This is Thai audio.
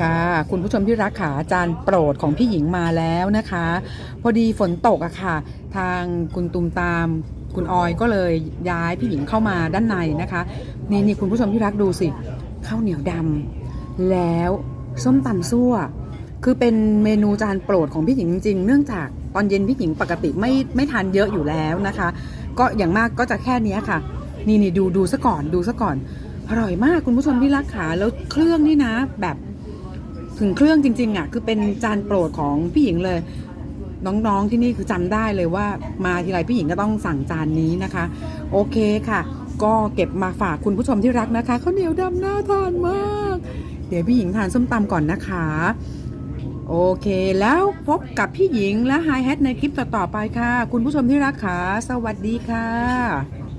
ค่ะ คุณผู้ชมที่รักขาจานโปรดของพี่หญิงมาแล้วนะคะ พอดีฝนตกอะค่ะ ทางคุณตุมตามคุณออยก็เลยย้ายพี่หญิงเข้ามาด้านในนะคะ นี่นี่คุณผู้ชมที่รักดูสิข้าวเหนียวดำแล้วส้มตำซั่ว คือเป็นเมนูจานโปรดของพี่หญิงจริง เนื่องจากตอนเย็นพี่หญิงปกติไม่ไม่ทานเยอะอยู่แล้วนะคะ ก็อย่างมากก็จะแค่นี้ค่ะ นี่นี่ดูดูซะก่อนดูซะก่อน อร่อยมากคุณผู้ชมที่รักขาแล้วเครื่องนี่นะ แบบถึงเครื่องจริง ๆอะคือเป็นจานโปรดของพี่หญิงเลย น้องๆที่นี่คือจำได้เลยว่ามาทีไรพี่หญิงก็ต้องสั่งจานนี้นะคะ โอเคค่ะ ก็เก็บมาฝากคุณผู้ชมที่รักนะคะข้าวเหนียวดำน่าทานมาก เดี๋ยวพี่หญิงทานส้มตำก่อนนะคะ โอเคแล้วพบกับพี่หญิงและไฮแฮทในคลิปต่อๆไปค่ะ คุณผู้ชมที่รักค่ะสวัสดีค่ะ